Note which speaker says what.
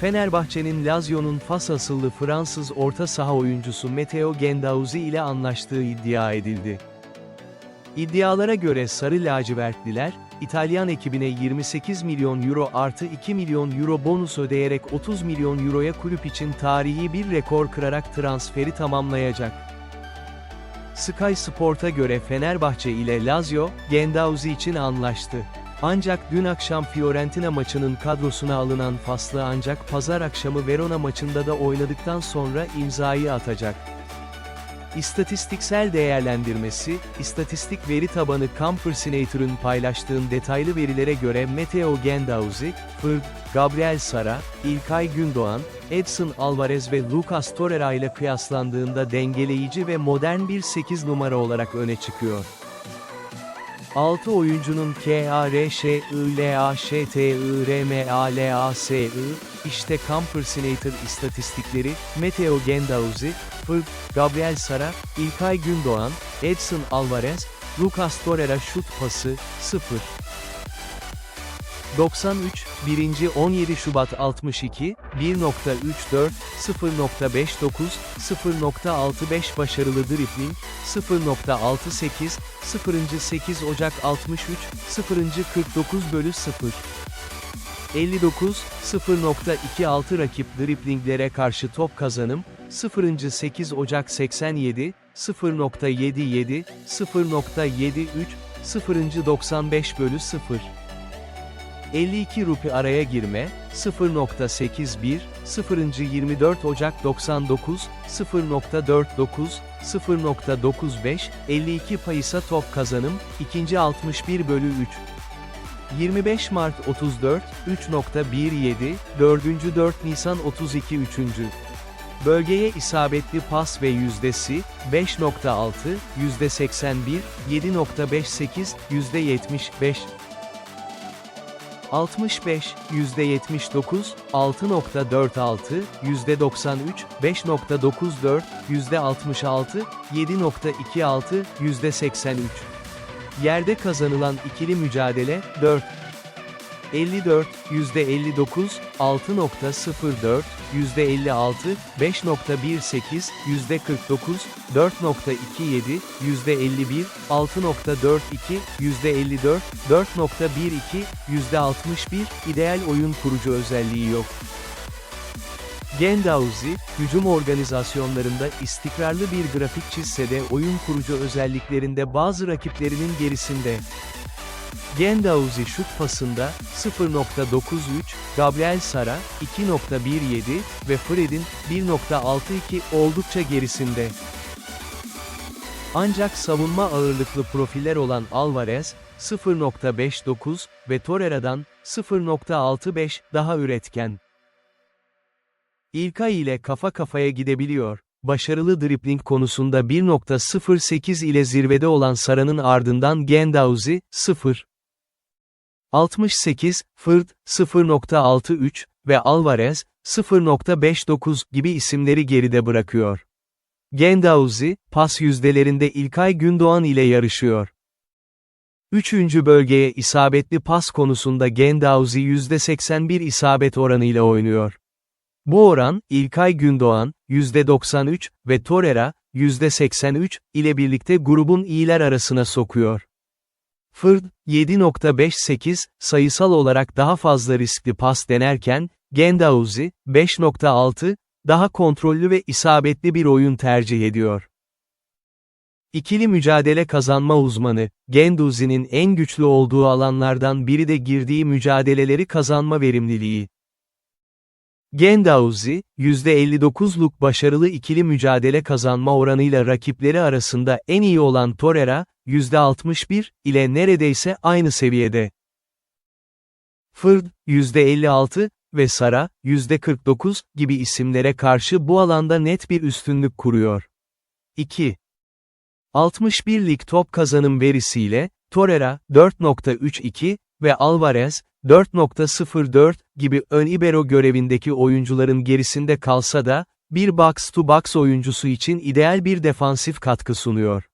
Speaker 1: Fenerbahçe'nin Lazio'nun Fas asıllı Fransız orta saha oyuncusu Matteo Gendouzi ile anlaştığı iddia edildi. İddialara göre Sarı Lacivertliler, İtalyan ekibine 28 milyon euro artı 2 milyon euro bonus ödeyerek 30 milyon euroya kulüp için tarihi bir rekor kırarak transferi tamamlayacak. Sky Sport'a göre Fenerbahçe ile Lazio, Gendouzi için anlaştı. Ancak dün akşam Fiorentina maçının kadrosuna alınan Faslı ancak pazar akşamı Verona maçında da oynadıktan sonra imzayı atacak. İstatistiksel değerlendirmesi, istatistik veri tabanı Campersinator'ın paylaştığın detaylı verilere göre Matteo Gendouzi, Fırd, Gabriel Sara, İlkay Gündoğan, Edson Alvarez ve Lucas Torreira ile kıyaslandığında dengeleyici ve modern bir 8 numara olarak öne çıkıyor. 6 oyuncunun KARŞILAŞTIRMALASI, işte Campersinator istatistikleri, Matteo Gendouzi, Fırd, Gabriel Sara, İlkay Gündoğan, Edson Alvarez, Lucas Torreira şut pası, 0. 93, 1. 17 Şubat 62, 1.34, 0.59, 0.65 başarılı dribling, 0.68, 0. 8 Ocak 63, 0. 49 bölü 0. 59, 0.26 rakip driblinglere karşı top kazanım, 0. 8 Ocak 87, 0.77, 0.73, 0. 95 bölü 0. 52 rupi araya girme, 0.81, 0. 24 Ocak 99, 0.49, 0.95, 52 payısa top kazanım, 2. 61 bölü 3. 25 Mart 34, 3.17, 4. 4 Nisan 32 3. Bölgeye isabetli pas ve yüzdesi, 5.6, %81, 7.58, %75. 65, %79, 6.46, %93, 5.94, %66, 7.26, %83. Yerde kazanılan ikili mücadele, 4. 54, %59, 6.04, %56, 5.18, %49, 4.27, %51, 6.42, %54, 4.12, %61, ideal oyun kurucu özelliği yok. Gendouzi, hücum organizasyonlarında istikrarlı bir grafik çizse de oyun kurucu özelliklerinde bazı rakiplerinin gerisinde. Gendouzi şut pasında 0.93, Gabriel Sara 2.17 ve Fred'in 1.62 oldukça gerisinde. Ancak savunma ağırlıklı profiller olan Alvarez 0.59 ve Torreira'dan 0.65 daha üretken. İlkay ile kafa kafaya gidebiliyor. Başarılı dribling konusunda 1.08 ile zirvede olan Sara'nın ardından Gendouzi, 0. 68, Fırd, 0.63 ve Alvarez, 0.59 gibi isimleri geride bırakıyor. Gendouzi, pas yüzdelerinde İlkay Gündoğan ile yarışıyor. Üçüncü bölgeye isabetli pas konusunda Gendouzi %81 isabet oranıyla oynuyor. Bu oran, İlkay Gündoğan, %93 ve Torreira, %83 ile birlikte grubun iyiler arasına sokuyor. Fırd, 7.58, sayısal olarak daha fazla riskli pas denerken, Gendouzi, 5.6, daha kontrollü ve isabetli bir oyun tercih ediyor. İkili mücadele kazanma uzmanı, Gendouzi'nin en güçlü olduğu alanlardan biri de girdiği mücadeleleri kazanma verimliliği. Gendouzi, %59'luk başarılı ikili mücadele kazanma oranıyla rakipleri arasında en iyi olan Torreira, %61 ile neredeyse aynı seviyede. Fırd, %56 ve Sara, %49 gibi isimlere karşı bu alanda net bir üstünlük kuruyor. 2. 61 lig top kazanım verisiyle, Torreira, 4.32 ve Alvarez, 4.04 gibi ön ibero görevindeki oyuncuların gerisinde kalsa da, bir box-to-box oyuncusu için ideal bir defansif katkı sunuyor.